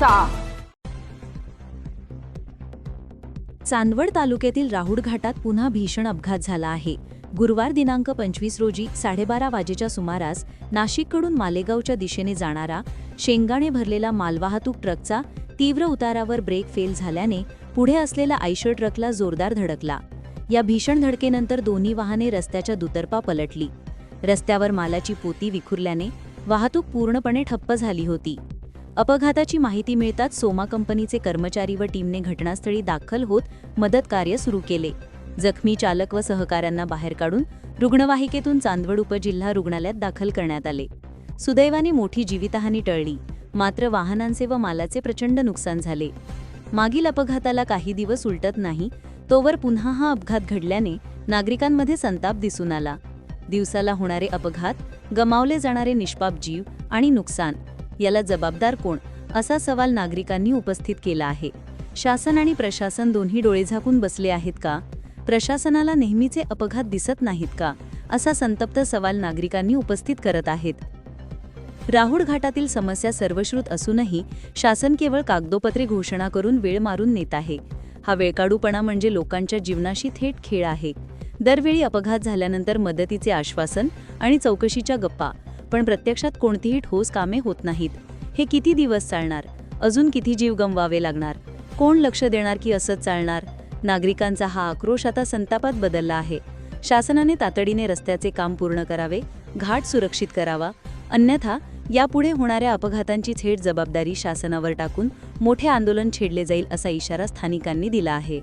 घ्यायचा चांदवड तालुक्यातील राहुड घाटात पुन्हा भीषण अपघात झाला आहे. गुरुवार दिनांक पंचवीस रोजी साडेबारा वाजेच्या सुमारास नाशिककडून मालेगावच्या दिशेने जाणारा शेंगाणे भरलेला मालवाहतूक ट्रकचा तीव्र उतारावर ब्रेक फेल झाल्याने पुढे असलेला आयशर ट्रकला जोरदार धडकला. या भीषण धडकेनंतर दोन्ही वाहने रस्त्याच्या दुतर्पा पलटली. रस्त्यावर मालाची पोती विखुरल्याने वाहतूक पूर्णपणे ठप्प झाली होती. अपघाताची माहिती मिळताच सोमा कंपनीचे कर्मचारी व टीमने घटनास्थळी दाखल होत मदत कार्य सुरू केले. जखमी चालक व सहकाऱ्यांना बाहेर काढून रुग्णवाहिकेतून चांदवड उपजिल्हा रुग्णालयात दाखल करण्यात आले. सुदैवाने मोठी जीवितहानी टळली. मात्र वाहनांचे व मालाचे प्रचंड नुकसान झाले. मागील अपघाताला काही दिवस उलटत नाही तोवर पुन्हा हा अपघात घडल्याने नागरिकांमध्ये संताप दिसून आला. दिवसाला होणारे अपघात गमावले जाणारे निष्पाप जीव आणि नुकसान. याला जबाबदार कोण? असा सवाल नागरिकांनी उपस्थित केला आहे. शासन आणि प्रशासन दोन्ही डोळे झाकून बसले आहेत का? प्रशासनाला नेहमीचे अपघात दिसत नाहीत का? असा संतप्त सवाल नागरिकांनी उपस्थित करत आहेत. राहुल घाटातील समस्या सर्वश्रुत असूनही शासन केवळ कागदोपत्रे घोषणा करून वेळ मारून नेत आहे. हा वेळकाडूपणा म्हणजे लोकांच्या जीवनाशी थेट खेळ आहे. दरवेळी अपघात झाल्यानंतर मदतीचे आश्वासन आणि चौकशीच्या गप्पा पण प्रत्यक्षात कोणतीही ठोस कामे होत नाहीत. हे किती दिवस चालणार? अजून किती जीव गमवावे लागणार? कोण लक्ष देणार की असंच चालणार? नागरिकांचा हा आक्रोश आता संतापात बदलला आहे. शासनाने तातडीने रस्त्याचे काम पूर्ण करावे घाट सुरक्षित करावा अन्यथा यापुढे होणाऱ्या अपघातांची थेट जबाबदारी शासनावर टाकून मोठे आंदोलन छेडले जाईल असा इशारा स्थानिकांनी दिला आहे.